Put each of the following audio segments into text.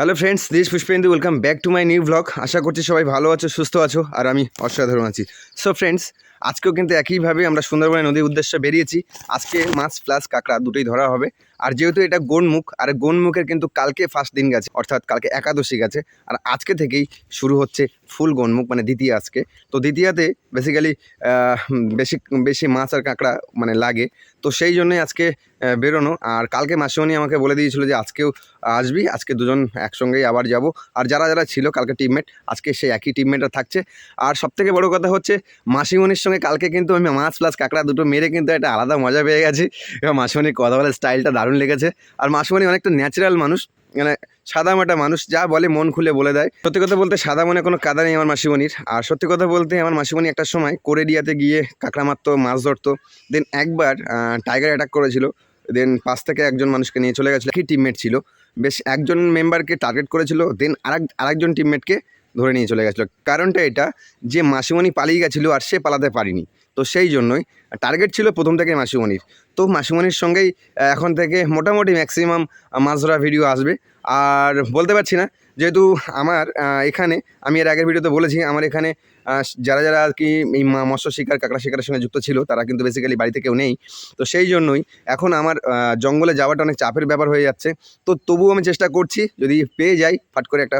Hello friends this Pushpendu welcome back to my new blog আশা করছি সবাই ভালো আছো, সুস্থ আছো, আর আমি অসাধারণ আছি। সো ফ্রেন্ডস আজকেও কিন্তু একইভাবে আমরা সুন্দরবনের নদীর উদ্দেশ্যে বেরিয়েছি। আজকে মাছ প্লাস কাঁকড়া দুটোই ধরা হবে। আর যেহেতু এটা গোনমুখ, আর গোনমুখের কিন্তু কালকে ফার্স্ট দিন গেছে, অর্থাৎ কালকে একাদশী গেছে, আর আজকে থেকেই শুরু হচ্ছে ফুল গোনমুখ মানে দ্বিতীয় আজকে। তো দ্বিতীয়াতে বেসিক্যালি বেশি বেশি মাছ আর কাঁকড়া মানে লাগে। তো সেই জন্যই আজকে বেরোনো। আর কালকে মাসিমণি আমাকে বলে দিয়েছিল যে আজকেও আসবি, আজকে দুজন একসঙ্গেই আবার যাব। আর যারা যারা ছিল কালকে টিমমেট আজকে সেই একই টিমমেটরা থাকছে। আর সবথেকে বড় কথা হচ্ছে, মাসিমণির কালকে কিন্তু আমি মাছ প্লাস কাঁকড়া দুটো মেরে কিন্তু একটা আলাদা মজা পেয়ে গেছি। এবং মাসিমণির কথা বলার স্টাইলটা দারুণ লেগেছে। আর মাসিমণি অনেকটা ন্যাচারাল মানুষ মানে সাদামাটা মানুষ, যা বলে মন খুলে বলে দেয়। সত্যি কথা বলতে সাদা মনে কোনো কাদা নেই আমার মাসিমণির। আর সত্যি কথা বলতে আমার মাসিমণি একটা সময় কোরেডিয়াতে গিয়ে কাঁকড়া মারতো, মাছ ধরতো। দেন একবার টাইগার অ্যাটাক করেছিল। দেন পাশ থেকে একজন মানুষকে নিয়ে চলে গেছিল। কি টিমমেট ছিল। বেশ একজন মেম্বারকে টার্গেট করেছিল। দেন আরেক, আরেকজন টিমমেটকে ধরে নিয়ে চলে গেছিল। কারণটা এটা যে মাসিমণি পালিয়ে গেছিল আর সে পালাতে পারিনি। তো সেই জন্যই টার্গেট ছিল প্রথম থেকে মাসিমণির। তো মাসিমণির সঙ্গেই এখন থেকে মোটামুটি ম্যাক্সিমাম মাছ ধরা ভিডিও আসবে। আর বলতে পারছি না, যেহেতু আমার এখানে, আমি এর আগের ভিডিওতে বলেছি, আমার এখানে যারা যারা আর কি এই মৎস্য শিকার, কাঁকড়া শিকারের সঙ্গে যুক্ত ছিল, তারা কিন্তু বেসিক্যালি বাড়িতে কেউ নেই। তো সেই জন্যই এখন আমার জঙ্গলে যাওয়াটা অনেক চাপের ব্যাপার হয়ে যাচ্ছে। তো তবুও আমি চেষ্টা করছি, যদি পেয়ে যাই, ফাট করে একটা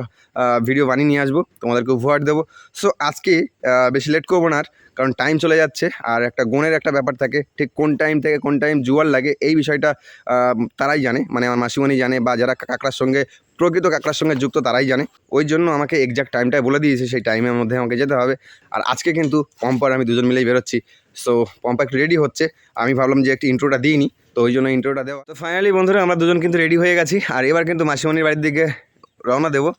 ভিডিও বানিয়ে নিয়ে আসব, তোমাদেরকে উপহার দেবো। সো আজকে বেশি লেট করব না আর, কারণ টাইম চলে যাচ্ছে, আর একটা গণের একটা ব্যাপার থাকে, ঠিক কোন টাইম থেকে কোন টাইম জুয়ার লাগে, এই বিষয়টা তারাই জানে মানে আমার মাসিমণি জানে, বা যারা কাঁকড়ার সঙ্গে প্রকৃত কাকড়ার সঙ্গে যুক্ত তারাই জানে। ওই জন্য আমাকে এক্সাক্ট টাইমটাই বলে দিয়েছে সেই টাইমের মধ্যে আমাকে যেতে হবে। আর আজকে কিন্তু পম্পার আমি দুজন মিলেই বেরোচ্ছি। সো পম্পা একটু রেডি হচ্ছে। আমি ভাবলাম যে একটু ইন্ট্রোটা দিইনি তো ওই জন্য ইন্ট্রোটা দেওয়া। তো ফাইনালি বন্ধুরা আমরা দুজন কিন্তু রেডি হয়ে গেছি। আর এবার কিন্তু মাসিমণির বাড়ির দিকে রওনা দেবো।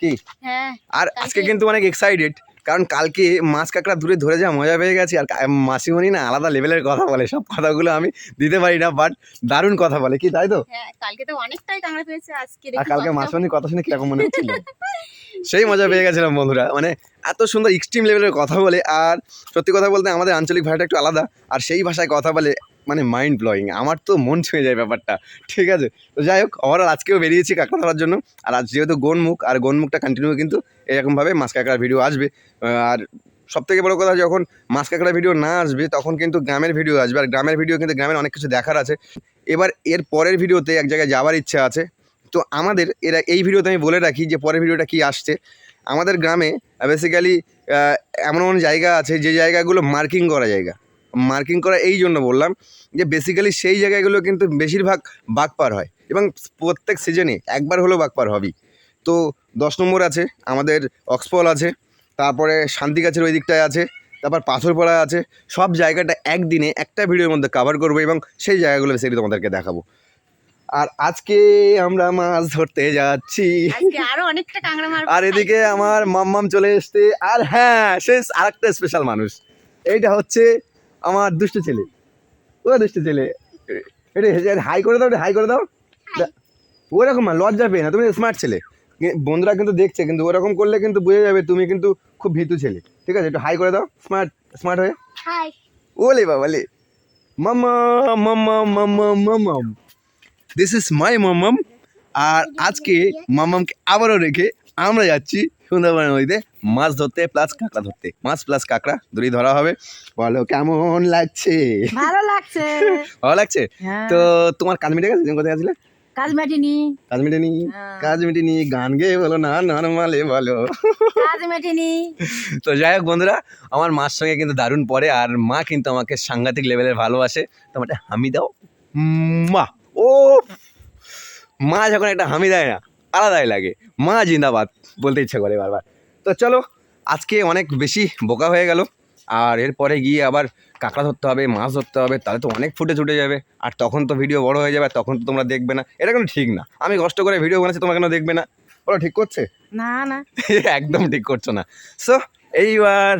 কি? হ্যাঁ আর আজকে কিন্তু অনেক এক্সাইটেড কারণ কালকে মাছ কাঁকড়া দূরে ধরে যা মজা পেয়ে গেছি আর মাসিমণি না আলাদা লেভেলের কথা বলে। সব কথাগুলো আমি দিতে পারি না বাট দারুণ কথা বলে। কি তাই তো? হ্যাঁ কালকে তো অনেকটাই কাঁকড়া পেয়েছে আজকে আর কালকে মাসিমণির কথা শুনে কীরকম মনে হচ্ছিল? সেই মজা পেয়ে গেছিলাম বন্ধুরা। মানে এত সুন্দর এক্সট্রিম লেভেলের কথা বলে আর সত্যি কথা বলতে আমাদের আঞ্চলিক ভাষাটা একটু আলাদা আর সেই ভাষায় কথা বলে মানে মাইন্ড ব্লয়িং আমার তো মন ছুঁয়ে যায় ব্যাপারটা। ঠিক আছে, তো যাই হোক ওভারঅল আজকেও বেরিয়েছি কাঁকড়া ধরার জন্য। আর আজ যেহেতু গোনমুখ আর গোনমুখটা কন্টিনিউ কিন্তু এরকমভাবে মাছ কাঁকড়ার ভিডিও আসবে। আর সব থেকে বড় কথা, যখন মাছ কাঁকড়ার ভিডিও না আসবে, তখন কিন্তু গ্রামের ভিডিও আসবে। আর গ্রামের ভিডিও কিন্তু গ্রামের অনেক কিছু দেখার আছে। এবার এর পরের ভিডিওতে এক জায়গায় যাওয়ার ইচ্ছা আছে। তো আমাদের, এরা এই ভিডিওতে আমি বলে রাখি যে পরের ভিডিওটা কি আসছে। আমাদের গ্রামে বেসিক্যালি এমন এমন জায়গা আছে যে জায়গাগুলো মার্কিং করা জায়গা। মার্কিং করা এই জন্য বললাম যে বেসিক্যালি সেই জায়গাগুলো কিন্তু বেশিরভাগ বাঘ পার হয় এবং প্রত্যেক সিজনে একবার হলেও বাঘ পার হবেই। তো দশ নম্বর আছে আমাদের অক্সফল আছে তারপরে শান্তিগাছের ওই দিকটায় আছে তারপর পাথরপাড়া আছে সব জায়গাটা একদিনে একটা ভিডিওর মধ্যে কভার করব এবং সেই জায়গাগুলো বেসিক্যালি তোমাদেরকে দেখাবো। আর আজকে আমরা মাছ ধরতে যাচ্ছি। আর এদিকে আমার মাম্মাম চলে এসছে। আর হ্যাঁ সে আরেকটা স্পেশাল মানুষ। এইটা হচ্ছে আমার দুষ্ট ছেলে। ও দুষ্ট ছেলে। এটা হাই করে দাও এটা হাই করে দাও। ওরকম না লজ্জা পেয়ে না তুমি স্মার্ট ছেলে। বন্ধুরা কিন্তু দেখছে কিন্তু ওরকম করলে কিন্তু বুঝে যাবে তুমি কিন্তু খুব ভীতু ছেলে। ঠিক আছে একটু হাই করে দাও স্মার্ট স্মার্ট হয়ে। হাই ওলে বাবা লে মামা মামা মামা মামাম। দিস ইজ মাই মামাম আর আজকে মামামকে আবারও রেখে আমরা যাচ্ছি সুন্দরবনের নদীতে। মাছ ধরতে প্লাস কাঁকড়া ধরতে। মাছ প্লাস কাঁকড়া দড়ি ধরা হবে। বলো কেমন লাগছে? ভালো লাগছে। ভালো লাগছে? হ্যাঁ। তো তোমার কাজ মিটে গেছে? কোথায় আছিলে? কাজ মেটেনি। কাজ মিটেনি? হ্যাঁ। কাজ মিটেনি। গান গেয়ে বলো না নর্মালে বলো। কাজ মেটেনি। তো যাই হোক বন্ধুরা আমার মার সঙ্গে কিন্তু দারুণ পড়ে আর মা কিন্তু আমাকে সাংঘাতিক লেভেলের ভালোবাসে। তো আমাকে হামি দাও। মা ও মা যখন একটা হামি দেয় না আলাদাই লাগে। মা জিন্দাবাদ বলতে ইচ্ছা করে বারবার। তো চলো আজকে অনেক বেশি বোকা হয়ে গেল আর এরপরে গিয়ে আবার কাঁকড়া ধরতে হবে মাছ ধরতে হবে তাহলে তো অনেক ফুটে ছুটে যাবে আর তখন তো ভিডিও বড় হয়ে যাবে আর তখন তো তোমরা দেখবে না। এটা কোনো ঠিক না। আমি কষ্ট করে ভিডিও বানাচ্ছি তোমরা কেন দেখবে না? ওরা ঠিক করছে? না না। একদম ঠিক করছ না। সো এইবার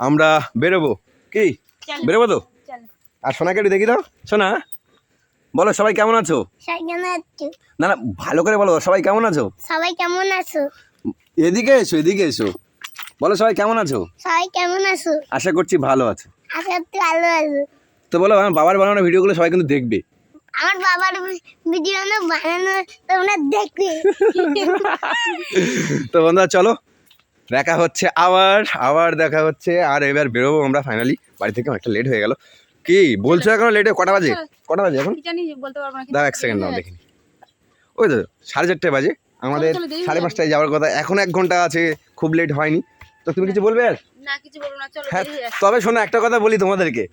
আমরা বেরোবো। কি? বেরোবো তো? আর সোনাকে একটু দেখি দাও। সোনা বলো সবাই কেমন আছো? সবাই কেমন আছো? না না ভালো করে বলো সবাই কেমন আছো? সবাই কেমন আছো? এদিকে এসো এদিকে এসো। বলো সবাই কেমন আছো? সবাই কেমন আছো? আশা করছি ভালো আছো। আশা করতে ভালো আছো। তো বলো আমার বাবার বানানো ভিডিওগুলো সবাই কিন্তু দেখবে। আমার বাবার ভিডিও না বানানো তোমরা দেখবে। তো বন্ধুরা চলো। দেখা হচ্ছে আবার আবার দেখা হচ্ছে। আর এবার বেরোবো আমরা ফাইনালি বাড়ি থেকে অনেকটা লেট হয়ে গেল। কি বলছো এখন লেট কটা বাজে? কটা বাজে এখন? কি জানি বলতে পারব না দাও এক সেকেন্ড দাও দেখিনি ওই তো সাড়ে চারটে বাজে। আমাদের সাড়ে পাঁচটায় যাওয়ার কথা। এখন এক ঘণ্টা আছে খুব লেট হয়নি। তো তুমি কিছু বলবে? আর হ্যাঁ। তবে শোনো একটা কথা বলি তোমাদেরকে।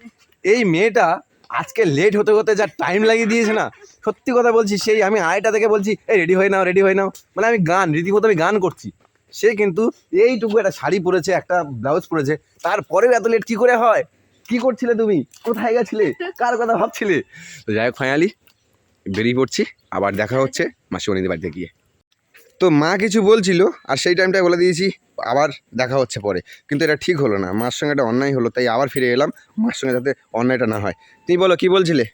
এই মেয়েটা আজকে লেট হতে হতে যা টাইম লাগিয়ে দিয়েছে না সত্যি কথা বলছি সেই আমি আড়াইটা থেকে বলছি এই রেডি হয়ে নাও রেডি হয়ে নাও। মানে আমি গান রীতিমতো আমি গান করছি। সে কিন্তু এইটুকু একটা শাড়ি পরেছে একটা ব্লাউজ পরেছে। তারপরেও এত লেট কী করে হয়? কি করছিলে তুমি? কোথায় গেছিলে? কার কথা ভাবছিলে? তো যাই হোক ফাইনালি বেরিয়ে পড়ছি। আবার দেখা হচ্ছে মাসিমণিদের বাড়িতে গিয়ে। তো মা কিছু বলছিল আর সেই টাইমটায় বলে দিয়েছি আবার দেখা হচ্ছে পরে। কিন্তু এটা ঠিক হলো না মার সঙ্গে একটা অন্যায় হলো তাই আবার ফিরে এলাম মার সঙ্গে যাতে অন্যায়টা না হয়। তুমি বলো কি বলছিলে?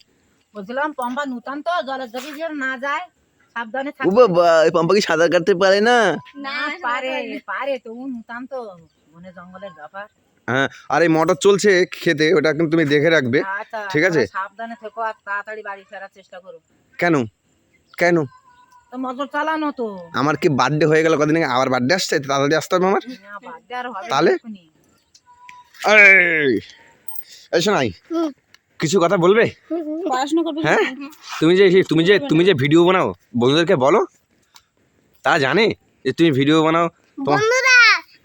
বলছিলাম পম্পা নূতন তো জলের না যায় সাবধানে ও বাবা এই পম্পা কি সাঁতার কাটতে পারে না? না পারে পারে তো নূতন তো বনে জঙ্গলের ব্যাপার। হ্যাঁ আর এই মোটর চলছে খেতে ওটা কিন্তু তুমি দেখে রাখবে আচ্ছা ঠিক আছে। সাবধানে থেকো আর তাড়াতাড়ি বাড়ি ফেরার চেষ্টা করো। কেন? কেন? আমার কি বার্থডে হয়ে গেল কদিন আগে? আবার বার্থডে আসছে? তাড়াতাড়ি আসতে হবে আমার? তাহলে? এই, শোনাই কিছু কথা বলবে? হ্যাঁ? তুমি যে তুমি যে তুমি যে ভিডিও বানাও বন্ধুদেরকে বলো। তারা জানে যে তুমি ভিডিও বানাও। বন্ধুরা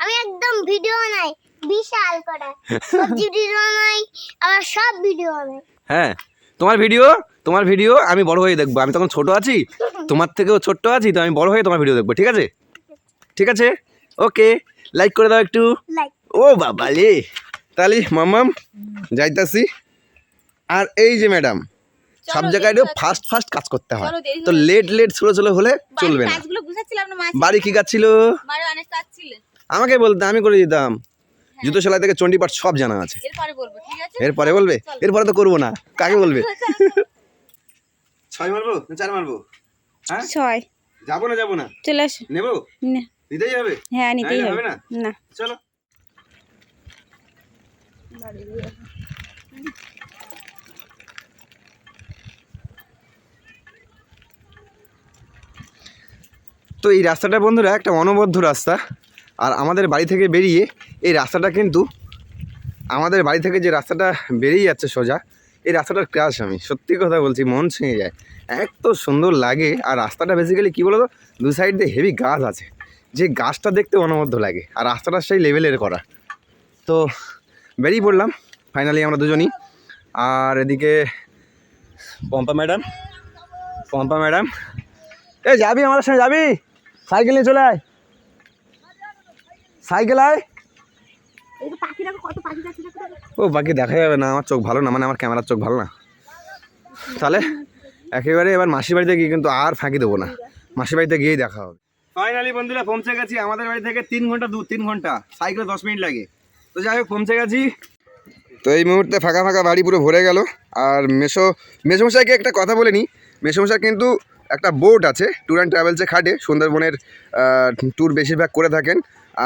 আমি একদম ভিডিও বানাই। বিশাল করে। সবজি ভিডিও বানাই আবার সব ভিডিও বানাই। হ্যাঁ। তোমার ভিডিও তোমার ভিডিও আমি বড় হয়ে দেখব। আমি তখন ছোট আছি তোমার থেকেও ছোট্ট আছি তো আমি বড় হয়ে তোমার ভিডিও দেখব ঠিক আছে? ঠিক আছে? ওকে লাইক করে দাও একটু। ও বাবা রে। তাহলে মামাম যাইতাছি। আর এই যে ম্যাডাম সব জায়গায়। ফাস্ট ফাস্ট কাজ করতে হয়। তো লেট লেট স্লো স্লো হলে চলবে না। বাড়ি কি কাজ ছিল। আমাকে বলতে আমি করে দিতাম। জুতো সেলাই থেকে চণ্ডীপাঠ সব জানা আছে। এরপরে বলব ঠিক আছে? এরপরে তো করব না। কাকে বলবে? ছয় মারবো চার মারবো? হ্যাঁ? ছয়। যাব না যাব না? চলে আসো। নেব? না। নিতেই হবে? হ্যাঁ নিতেই হবে। হবে না? না। চলো। তো এই রাস্তাটা বন্ধুরা একটা অনবদ্য রাস্তা। আর আমাদের বাড়ি থেকে বেরিয়ে এই রাস্তাটা কিন্তু আমাদের বাড়ি থেকে যে রাস্তাটা বেরিয়ে যাচ্ছে সোজা, এই রাস্তাটার ক্রাশ আমি। সত্যি কথা বলছি, মন ছুঁয়ে যায়। এত সুন্দর লাগে, আর রাস্তাটা বেসিক্যালি কী বলো তো দু সাইড দিয়ে হেভি গাছ আছে। যে গাছটা দেখতে অনবদ্য লাগে, আর রাস্তাটা সেই লেভেলের করা। তো বেরিয়ে পড়লাম ফাইনালি আমরা দুজনই। আর এদিকে পম্পা ম্যাডাম পম্পা ম্যাডাম এ যাবি আমার সঙ্গে, যাবি? সাইকেল নিয়ে চলে আয়। সাইকেল আয়। ও বাকি দেখা যাবে না আমার চোখ ভালো না মানে আমার ক্যামেরার চোখ ভালো না। তাহলে একেবারে এবার মাসির বাড়িতে গিয়ে কিন্তু আর ফাঁকি দেবো না। মাসির বাড়িতে গিয়েই দেখা হবে। ফাইনালি বন্ধুরা পৌঁছে গেছি আমাদের বাড়ি থেকে তিন ঘণ্টা দু তিন ঘণ্টা সাইকেলে দশ মিনিট লাগে। তো যাই হোক পৌঁছে গেছি। তো এই মুহূর্তে ফাঁকা ফাঁকা বাড়ি পুরো ভরে গেল। আর মেশো মেসমশাইকে একটা কথা বলে নিই মেসমশাই কিন্তু একটা বোট আছে ট্যুর অ্যান্ড ট্রাভেলসে খাটে সুন্দরবনের ট্যুর বেশিরভাগ করে থাকেন।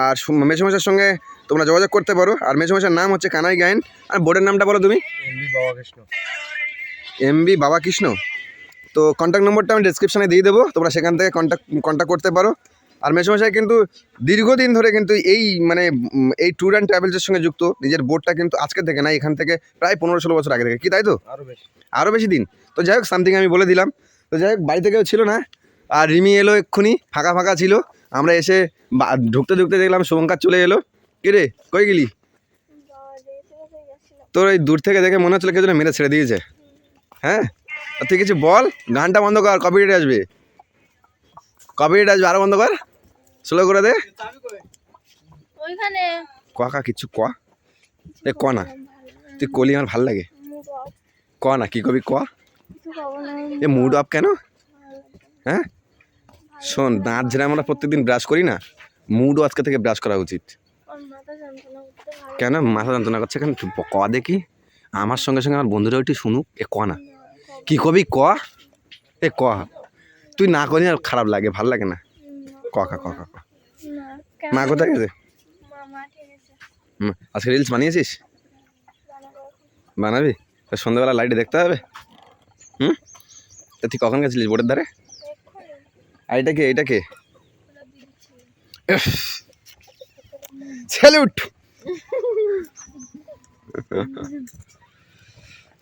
আর মেসমশাইয়ের সঙ্গে তোমরা যোগাযোগ করতে পারো। আর মেসমশাইয়ের নাম হচ্ছে কানাই গায়েন। আর বোর্ডের নামটা বলো তুমি? এম বি বাবা কৃষ্ণ তো কন্ট্যাক্ট নম্বরটা আমি ডিসক্রিপশানে দিয়ে দেবো। তোমরা সেখান থেকে কন্ট্যাক্ট কন্ট্যাক্ট করতে পারো। আর মেসমশাই কিন্তু দীর্ঘদিন ধরে কিন্তু এই মানে এই ট্যুর অ্যান্ড ট্রাভেলসের সঙ্গে যুক্ত। নিজের বোর্ডটা কিন্তু আজকে থেকে না এখান থেকে প্রায় পনেরো ষোলো বছর আগে থেকে। কি তাই তো? আরও বেশি। দিন। তো যাই হোক সামথিং আমি বলে দিলাম। তো যাই হোক বাড়িতে কেউ ছিল না। আর রিমি এলো এক্ষুনি ফাঁকা ফাঁকা ছিল। আমরা এসে ঢুকতে ঢুকতে দেখলাম শুভঙ্কার চলে এলো। কিরে কই গেলি? তোর এই দূর থেকে দেখে মনে হচ্ছিল কেউ যেন মেরে ছেড়ে দিয়েছে। হ্যাঁ? আর তুই কিছু বল? গানটা বন্ধ কর কপিরাইট আসবে। কপিরাইট আসবে আরও বন্ধ কর। স্লো করে দে। ওইখানে। কা কিছু ক? এ ক না। তুই কলি আমার ভালো লাগে। ক না কি কবি ক? এ মুড অফ কেন? হ্যাঁ? শোন দাঁত ঝেড়ে আমরা প্রত্যেকদিন ব্রাশ করি না মুডও আজকে থেকে ব্রাশ করা উচিত। কেন মাথা যন্ত্রণা করছে কেন? ক দেখি। আমার সঙ্গে সঙ্গে আমার বন্ধুরা একটু শুনুক। এ ক না। কি কবি? ক। এ ক। তুই না করি আর খারাপ লাগে ভালো লাগে না। ক কা ক কা ক মা কোথায় গেছে? আজকে রিলস বানিয়েছিস? বানাবি। তো সন্ধ্যাবেলা লাইটে দেখতে হবে। হুম? তা তুই কখন গেছিলিস বোর্ডের ধারে? আর এটা কে? এটা কে? স্যালুট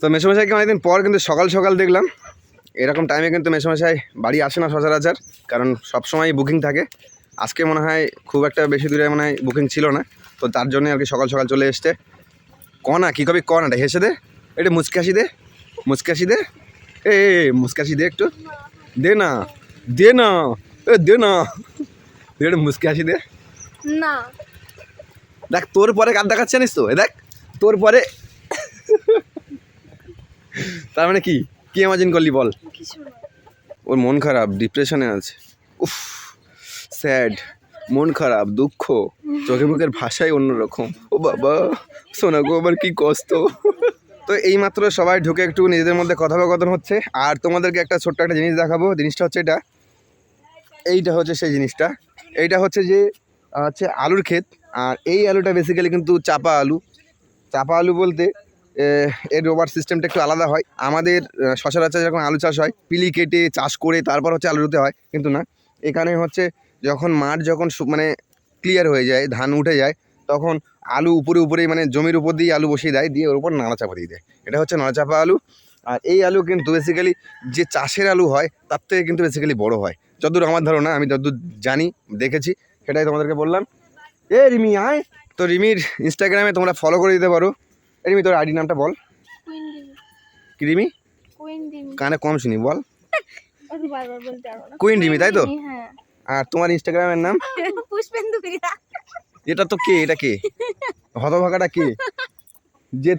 তো মেসমশাইকে অনেকদিন পর কিন্তু সকাল সকাল দেখলাম। এরকম টাইমে কিন্তু মেসমশাই বাড়ি আসে না সচরাচর, কারণ সবসময় বুকিং থাকে। আজকে মনে হয় খুব একটা বেশি দূরে মনে হয় বুকিং ছিল না, তো তার জন্য আর কি সকাল সকাল চলে এসছে। কনা, কী কবি কনাটা? হেসে দে। এটা মুচকাশি দে মুচকাশি দে। এ মুচকাশি দে একটু। দে না দে না, এ, দে না। একটু মুচকাশি দে। না। দেখ তোর পরে কার দেখাচ্ছে জানিস তো? দেখ তোর পরে তার মানে কি? কি ইমাজিন করলি বল? ওর মন খারাপ ডিপ্রেশনে আছে। উফ স্যাড মন খারাপ দুঃখ। চোখে মুখের ভাষাই অন্যরকম। ও বাবা শোনা গো আবার কি কষ্ট। তো এইমাত্র সবাই ঢুকে একটু নিজেদের মধ্যে কথোপকথন হচ্ছে। আর তোমাদেরকে একটা ছোট্ট একটা জিনিস দেখাবো। জিনিসটা হচ্ছে এটা। এইটা হচ্ছে সেই জিনিসটা। এইটা হচ্ছে যে হচ্ছে আলুর ক্ষেত। আর এই আলুটা বেসিক্যালি কিন্তু চাপা আলু। চাপা আলু বলতে এর রোবার সিস্টেমটা একটু আলাদা হয়। আমাদের সচরাচর যখন আলু চাষ হয়, পিলি কেটে, চাষ করে তারপর হচ্ছে আলু রুতে হয়, কিন্তু না। এখানে হচ্ছে যখন মাঠ যখন মানে ক্লিয়ার হয়ে যায়, ধান উঠে যায়, তখন আলু উপরে উপরে মানে জমির উপর দিয়ে আলু বসিয়ে দেয়, দিয়ে ওর উপর নাড়া চাপা দিয়ে দেয়। এটা হচ্ছে নাড়া চাপা আলু। আর এই আলু কিন্তু বেসিক্যালি যে চাষের আলু হয়, তার থেকে কিন্তু বেসিক্যালি বড় হয়। যতদূর আমার ধারণা, আমি যতদূর জানি, দেখেছি, সেটাই তোমাদেরকে বললাম। এ রিমি আয়। তো রিমির ইনস্টাগ্রামে তোমরা ফলো করে দিতে পারো। রিমি তোর আইডি নামটা বল। কি রিমি? কানে কম শুনি বল। কুইন রিমি তাই তো? হ্যাঁ। আর তোমার ইনস্টাগ্রামের নাম? পুষ্পেন্দু এটা তো কে? এটা কে? হতভাগাটা কে? যে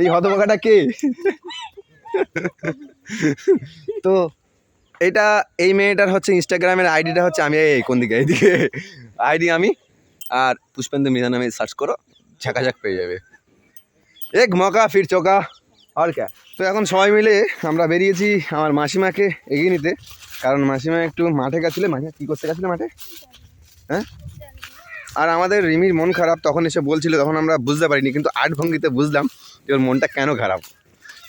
এই হতভাগাটা কে? তো এটা এই মেয়েটার হচ্ছে ইনস্টাগ্রামের আইডিটা হচ্ছে আমি এই কোন দিকে? এইদিকে আইডি আমি? আর পুষ্পেন্দু মৃধা নামে সার্চ করো, ঝাঁকাঝাক পেয়ে যাবে। এক মকা ফির চোকা আর ক্যা তো এখন সবাই মিলে আমরা বেরিয়েছি আমার মাসিমাকে এগিয়ে নিতে। কারণ মাসিমা একটু মাঠে গেছিল। মাসিমা কী করতে গেছিল মাঠে? হ্যাঁ? আর আমাদের রিমির মন খারাপ, তখন এসে বলছিল, তখন আমরা বুঝতে পারিনি, কিন্তু আট ভঙ্গিতে বুঝলাম যে ওর মনটা কেন খারাপ।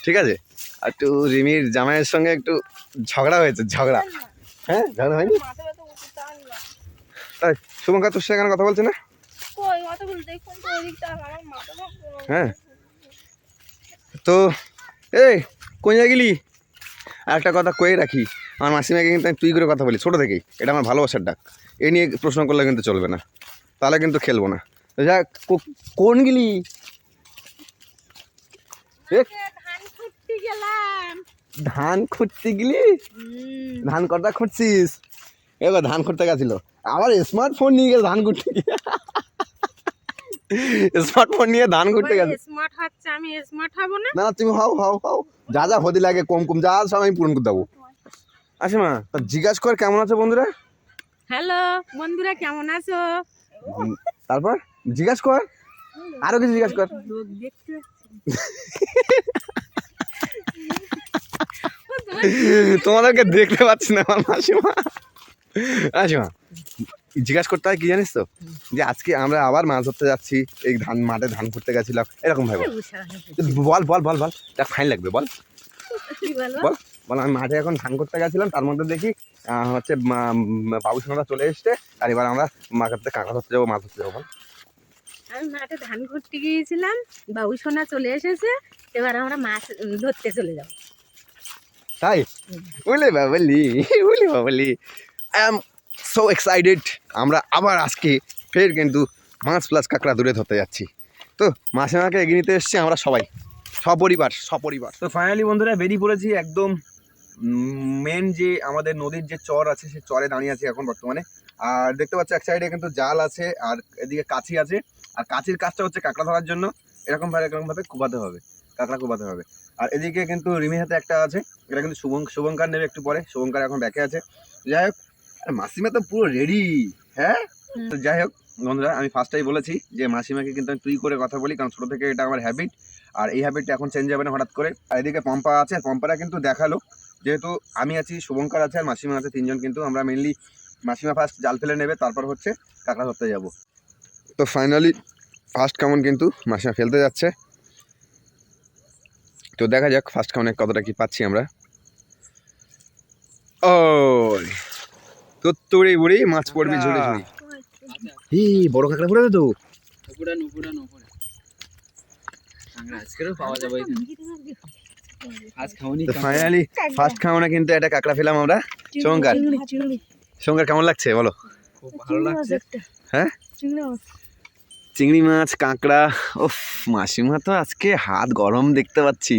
ঠিক আছে? আর একটু রিমির জামাইয়ের সঙ্গে একটু ঝগড়া হয়েছে, ঝগড়া। হ্যাঁ? ঝগড়া হয়নি মাথা ব্যথা করতে চান না তাই শুভঙ্কা তোর কেন কথা বলছে না? হ্যাঁ। তো এই কোন গেলি? আর একটা কথা কয়ে রাখি আমার মাসিমাকে কিন্তু আমি তুই করে কথা বলি ছোটো থেকেই। এটা আমার ভালোবাসার ডাক। এ নিয়ে প্রশ্ন করলে কিন্তু চলবে না। তাহলে কিন্তু খেলব না। কো- কোন গেলি? ধান খুঁটতে গেলি? ধান কটা খুঁজছিস? এবার ধান খুঁজতে গেছিল। আবার স্মার্টফোন নিয়ে গেছে ধান খুঁটতে স্মার্টফোন নিয়ে ধান খুঁটতে গেছে। স্মার্ট হচ্ছে আমি স্মার্ট হব না? না তুমি হাও হাও হাও। যা যা হতে লাগে কম কম যা সব আমি পূরণ করে দেবো। আচ্ছা মা তা জিজ্ঞাসা কর কেমন আছে বন্ধুরা? হ্যালো বন্ধুরা কেমন আছো? তারপর? জিজ্ঞাসা কর। আরও কিছু জিজ্ঞাসা কর। তোমাদেরকে দেখতে পাচ্ছি না আমার মাসিমা। মাসিমা জিজ্ঞাসা করতে হয় কি জানিস তো? যে আজকে আমরা আবার মাছ ধরতে যাচ্ছি এই ধান মাঠে ধান করতে গেছিলাম এরকম ভাবে বল। বল বল বল দেখ ফাইন লাগবে বল। বল বল? আমি মাঠে এখন ধান করতে গেছিলাম তার মধ্যে দেখি হচ্ছে বাবু সোনারা চলে এসছে আর এবার আমরা মাছ ধরতে কাঁকা ধরতে যাব মাছ ধরতে যাব বল। আমি মাঠে ধান ঘুরতে গিয়েছিলাম বাবু সোনা চলে এসেছে এবার আমরা মাছ ধরতে চলে যাব। তাই? বলে বাবলি বলে Babli. I am so excited আমরা আবার আজকে ফের কিন্তু মাছ প্লাস কাঁকড়া দূরে ধরতে যাচ্ছি। তো মাসে মাকে এগিয়ে নিতে এসছি আমরা সবাই, সপরিবার সপরিবার। তো ফাইনালি বন্ধুরা বেরিয়ে পড়েছি একদম মেন যে আমাদের নদীর যে চর আছে, সে চরে দাঁড়িয়ে আছে এখন বর্তমানে। আর দেখতে পাচ্ছি এক সাইডে কিন্তু জাল আছে, আর এদিকে কাছি আছে। আর কাছির কাজটা হচ্ছে কাঁকড়া ধরার জন্য। এরকম ভাবে এরকম ভাবে কুবাতে হবে, কাঁকড়া কুবাতে হবে। আর এদিকে কিন্তু রিমি হাতে একটা আছে, এটা কিন্তু শুভং শুভঙ্কার নেবে একটু পরে, শুভঙ্কার এখন ব্যাকে আছে। যাই হোক আর মাসিমা তো পুরো রেডি হ্যাঁ? তো যাই হোক বন্ধুরা আমি ফার্স্টটাই বলেছি যে মাসিমাকে কিন্তু আমি তুই করে কথা বলি কারণ ছোটো থেকে এটা আমার হ্যাবিট আর এই হ্যাবিটটা এখন চেঞ্জ হবে না হঠাৎ করে। আর এদিকে পম্পা আছে আর পম্পাটা কিন্তু দেখাল যেহেতু আমি আছি শুভঙ্কার আছে আর মাসিমা আছে তিনজন কিন্তু আমরা মেনলি মাসিমা ফার্স্ট জাল ফেলে নেবে তারপর হচ্ছে কাঁকড়া ধরতে যাব। তো ফাইনালি ফার্স্ট কামন কিন্তু মাসিমা ফেলতে যাচ্ছে। তো দেখা যাক ফার্স্ট কামনে কতটা কি পাচ্ছি আমরা। ওই তোত্তরি বুড়ি মাছ পড়বে ঝুড়ি ঝুড়ি ই বড় কাঁকড়া পড়েছে তো। আজকেরও পাওয়া যাবে ফাইনালি ফার্স্ট খাওয়ানো কিন্তু একটা কাঁকড়া পেলাম আমরা। শঙ্কর শঙ্কর কেমন লাগছে বলো? খুব ভালো লাগছে। হ্যাঁ? চিংড়ি মাছ। কাঁকড়া ওফ মাসিমা তো আজকে হাত গরম দেখতে পাচ্ছি।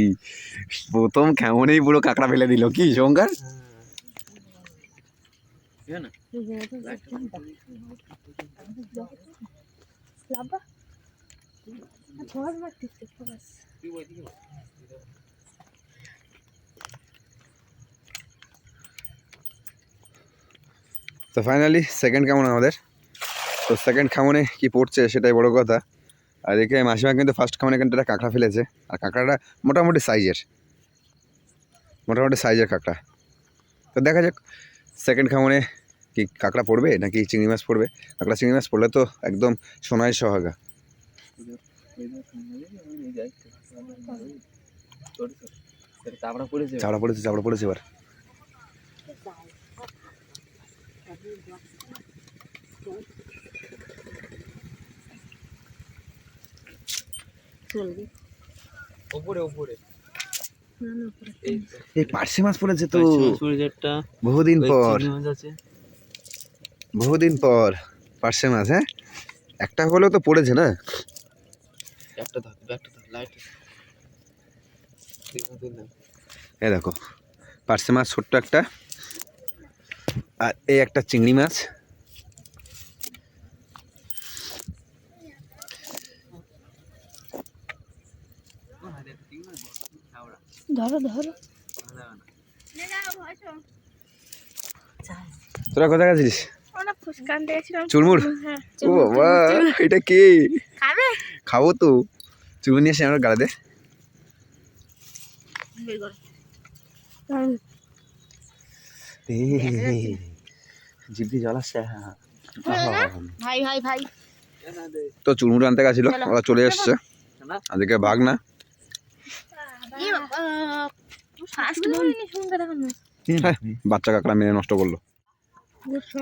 প্রথম কেমনই পুরো কাঁকড়া ফেলে দিল। কি শঙ্কর তো ফাইনালি সেকেন্ড কেমন আমাদের? তো সেকেন্ড খামনে কি পড়ছে সেটাই বড় কথা। আর এদিকে মাসিমা কিন্তু ফার্স্ট খামনে কিন্তু একটা কাঁকড়া ফেলেছে। আর কাঁকড়াটা মোটামুটি সাইজের মোটামুটি সাইজের কাঁকড়া। তো দেখা যাক সেকেন্ড খামনে কি কাঁকড়া পড়বে নাকি চিংড়ি মাছ পড়বে? কাঁকড়া চিংড়ি মাছ পড়লে তো একদম সোনায় সোহাগা। চাপড়া পড়েছে চাপড়া পড়েছে এবার। উপরে উপরে এই পার্সে মাছ পড়েছে তো। বহুদিন পর। মাছ আছে। বহুদিন পর পার্সে মাছ হ্যাঁ? একটা হলেও তো পড়েছে না? একটা ধর একটা ধর লাইট এ। দেখো। পার্সে মাছ ছোট্ট একটা আর এই একটা চিংড়ি মাছ। ধরো ধরো। তোরা কোথায় গেছিস ফুচকা আনতে গেছিলাম। চুরমুর হ্যাঁ ও বাবা এটা কে? খাবে? খাব তো। চুরমুর নিয়ে এসে আমরা গাড়াতে জিভি জল আসছে ভাই ভাই ভাই। তো চুরমুর আনতে গেছিল ওরা চলে এসছে। আজকে ভাগ না দেখুন হ্যাঁ, বাচ্চা কাঁকড়া মেরে নষ্ট করল।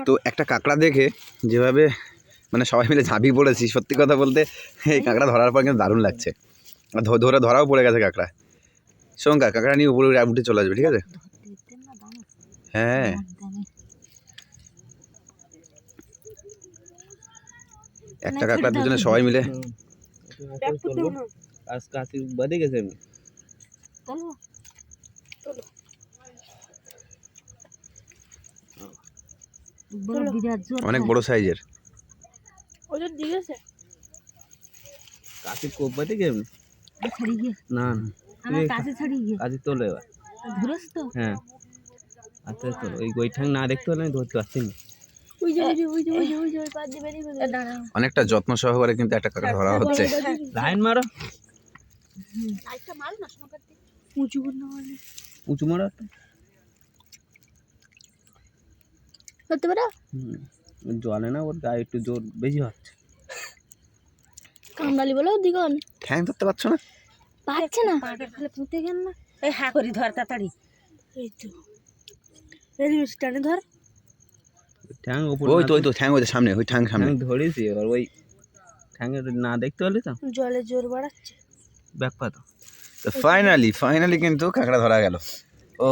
তো একটা কাঁকড়া দেখে যেভাবে মানে সবাই মিলে ঝাঁপি পড়েছি সত্যি কথা বলতে এই কাঁকড়া ধরার পর কিন্তু দারুণ লাগছে। আর ধ- ধরে ধরাও পড়ে গেছে কাঁকড়া। শোনকা কাঁকড়া নিয়ে উপরে উঠে উঠে চলে আসবে ঠিক আছে? হ্যাঁ। একটা কাঁকড়া দুজনে সবাই মিলে আজ কাতি বাদে গেছে আমি বিরাট জোর অনেক বড় সাইজের। ওদের দিয়েছে কাতি কোপ বাদে গেছে না না। আমার কাছে ছাড়িয়ে গিয়ে। কাতি তোলো এবার। ধরেছ তো। হ্যাঁ। আচ্ছা তোলো ওই ওই না দেখতে হলে আমি ধরতে পারছি না। অনেকটা যত্ন সহকারে কিন্তু একটা কাঁকড়া ধরা হচ্ছে। লাইন মারো। উঁচু মারো। ধরতে পারো? জলে না ওর গায়ে একটু জোর বেশি হচ্ছে। কামড়ালি বলো দিগন। ঠ্যাং ধরতে পারছ না? পারছে না? পাটা ফেলে পুঁতে গেল না। এই হ্যাঁ করি ধর তাড়াতাড়ি। এই তো। এই টানে ধর। ঠ্যাং ওপর ওই তো ওই তো ঠ্যাং ওই সামনে ওই ঠ্যাং সামনে। আমি ধরেছি এবার ওই ঠ্যাঙের না দেখতে হলে তো? জলে জোর বাড়াচ্ছে। ব্যাক পাতো তো। ফাইনালি ফাইনালি কিন্তু কাঁকড়া ধরা গেল। ও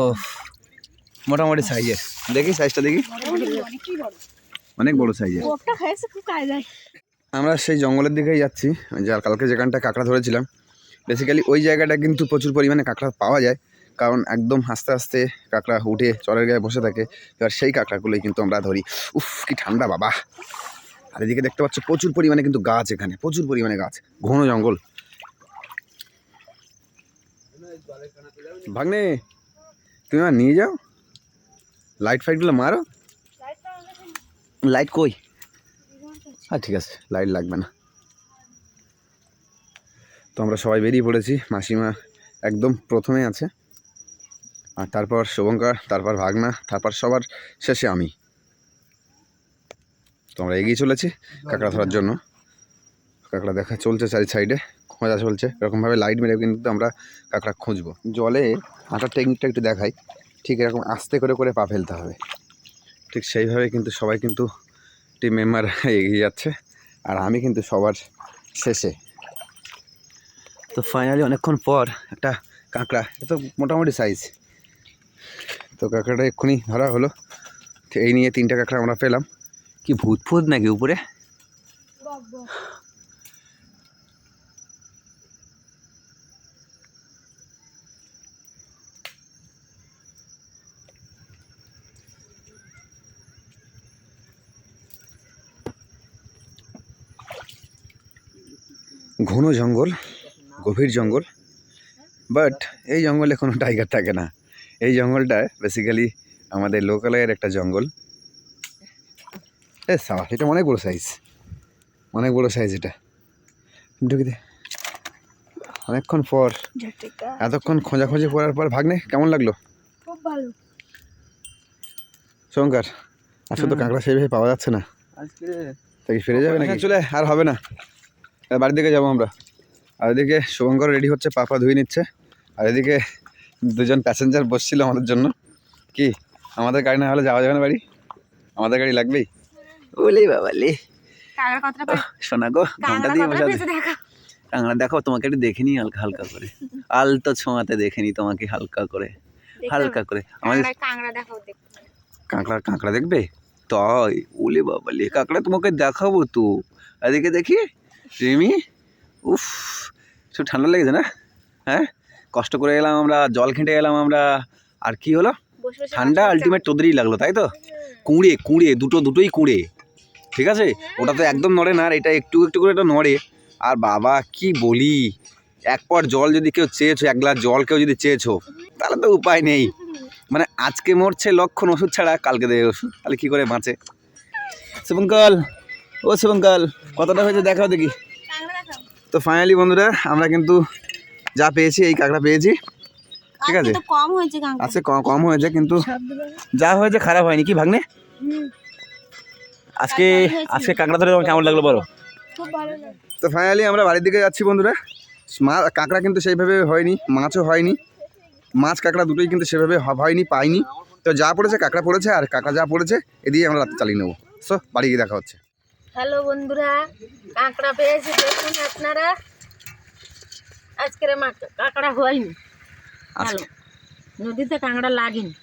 মোটামুটি সাইজের দেখি সাইজটা দেখি। অনেক বড় সাইজের আমরা সেই জঙ্গলের দিকেই যাচ্ছি। যার কালকে যেখানটা কাঁকড়া ধরেছিলাম। বেসিক্যালি ওই জায়গাটা কিন্তু প্রচুর পরিমাণে কাঁকড়া পাওয়া যায়। কারণ একদম আস্তে আস্তে কাঁকড়া উঠে চরের গায়ে বসে থাকে। এবার সেই কাঁকড়াগুলোই কিন্তু আমরা ধরি। উফ কি ঠান্ডা বাবা। আর এদিকে দেখতে পাচ্ছ প্রচুর পরিমাণে কিন্তু গাছ এখানে প্রচুর পরিমাণে গাছ ঘন জঙ্গল। ভাগ্নে তুমি আমার নিয়ে যাও। লাইট ফাইটগুলো মারো? লাইট কই? হ্যাঁ ঠিক আছে লাইট লাগবে না। তো আমরা সবাই বেরিয়ে পড়েছি, মাসিমা একদম প্রথমে আছে। আর তারপর শুভঙ্কর, তারপর ভাগনা, তারপর সবার শেষে আমি। তো আমরা এগিয়ে চলেছি কাঁকড়া ধরার জন্য। কাঁকড়া দেখা চলছে চারি সাইডে, খোঁজা চলছে। এরকমভাবে লাইট মেরে কিন্তু আমরা কাঁকড়া খুঁজবো। জলে হাঁটার টেকনিকটা একটু দেখাই। ঠিক এরকম আস্তে করে করে পা ফেলতে হবে। ঠিক সেইভাবে কিন্তু সবাই কিন্তু টিম মেম্বার এগিয়ে যাচ্ছে। আর আমি কিন্তু সবার শেষে। তো ফাইনালি অনেকক্ষণ পর একটা কাঁকড়া এটা তো মোটামুটি সাইজ তো কাঁকড়াটা এক্ষুনি ধরা হলো। এই নিয়ে তিনটা কাঁকড়া আমরা পেলাম। কি ভূত ফুত নাকি উপরে? ঘন জঙ্গল গভীর জঙ্গল বাট এই জঙ্গলে কোনো টাইগার থাকে না। এই জঙ্গলটা বেসিক্যালি আমাদের লোকালয়ের একটা জঙ্গল। এ সাবা এটা অনেক বড় সাইজ অনেক বড় সাইজ এটা। ঢুকে দে। অনেকক্ষণ পর এতক্ষণ খোঁজাখোঁজি করার পর ভাগ্নে কেমন লাগল? খুব ভালো। শঙ্কর আজকে তো কাঁকড়া সেইভাবে পাওয়া যাচ্ছে না। আজকে তাই ফিরে যাবে নাকি? চলে আর হবে না। বাড়ির দিকে যাব আমরা। আর এদিকে শুভঙ্কর রেডি হচ্ছে পাপা ধুয়ে নিচ্ছে। আর এদিকে দুজন প্যাসেঞ্জার বসছিল আমাদের জন্য। কি আমাদের গাড়ি না হলে যাওয়া যাবে না বাড়ি? আমাদের গাড়ি লাগবেই? ওলে বাবা লে কাঁকড়া শোনা গো ঘণ্টা দিয়ে বসে কাঁকড়া দেখো তোমাকে একটু দেখে নিই হালকা হালকা করে। আলতো ছোঁয়াতে দেখে নিই তোমাকে হালকা করে। হালকা করে। আমাদের কাঁকড়া কাঁকড়া কাঁকড়া কাঁকড়া দেখবে? তাই ওলে বাবা লে কাঁকড়া তোমাকে দেখাবো তো। এদিকে দেখি। রিমি উফ একটু ঠান্ডা লেগেছে না? হ্যাঁ? কষ্ট করে এলাম আমরা জল খেটে এলাম আমরা। আর কি হলো? ঠান্ডা আলটিমেট তোদেরই লাগল তাই তো? কুঁড়ে কুঁড়ে দুটো দুটোই কুঁড়ে। ঠিক আছে? ওটা তো একদম নড়ে না আর এটা একটু একটু করে এটা নড়ে। আর বাবা কি বলি? এক পট জল যদি কেউ চেয়েছো এক গ্লাস জল কেউ যদি চেয়েছো তাহলে তো উপায় নেই। মানে আজকে মরছে লক্ষণ ওষুধ ছাড়া কালকে দেবে ওষুধ। তাহলে কী করে বাঁচে? শুভঙ্কল ও শুভঙ্কল কতটা হয়েছে দেখাও দেখি। তো ফাইনালি বন্ধুরা আমরা কিন্তু যা পেয়েছি এই কাঁকড়া পেয়েছি। ঠিক আছে? তো কম হয়েছে আজকে কম কম হয়েছে কিন্তু যা হয়েছে খারাপ হয়নি কি ভাগ্নে? আজকে আজকে কাঁকড়া ধরে কেমন লাগল বলো? তো ফাইনালি আমরা বাড়ির দিকে যাচ্ছি বন্ধুরা। মা কাঁকড়া কিন্তু সেইভাবে হয়নি মাছও হয়নি। মাছ কাঁকড়া দুটোই কিন্তু সেভাবে হয়নি পাইনি। তো যা পড়েছে কাঁকড়া পড়েছে আর কাঁকড়া যা পড়েছে এদিকে আমরা রাতে চালিয়ে নেব। সো বাড়ি গিয়ে দেখা হচ্ছে। হ্যালো বন্ধুরা কাঁকড়া পেয়েছি দেখুন আপনারা। আজকের মা- কাঁকড়া হয়নি। ভালো নদীতে কাঁকড়া লাগেনি।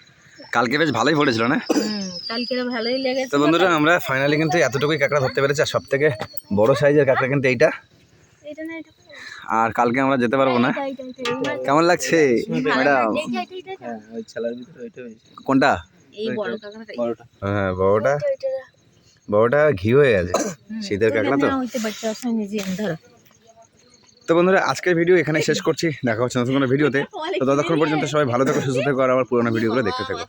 কালকে বেশ ভালোই পড়েছিল না? হুম ভালোই লেগেছে। তো বন্ধুরা আমরা ফাইনালি কিন্তু এতটুকুই কাঁকড়া ধরতে পেরেছি আর সব থেকে বড় সাইজের কাঁকড়া কিন্তু এইটা। আর কালকে আমরা যেতে পারব না। কেমন লাগছে ম্যাডাম হ্যাঁ কোনটা? এই বড় কাঁকড়াটা বড়টা। হ্যাঁ বড়টা। বড়টা ঘি হয়ে গেছে। শীতের কাঁকড়া তো? তো বন্ধুরা আজকের ভিডিও এখানে শেষ করছি। দেখা হচ্ছে নতুন কোনো ভিডিওতে তো। ততক্ষণ পর্যন্ত সবাই ভালো থেকো সুস্থ থেকো আর আমার পুরোনো ভিডিওগুলো দেখতে থাকো।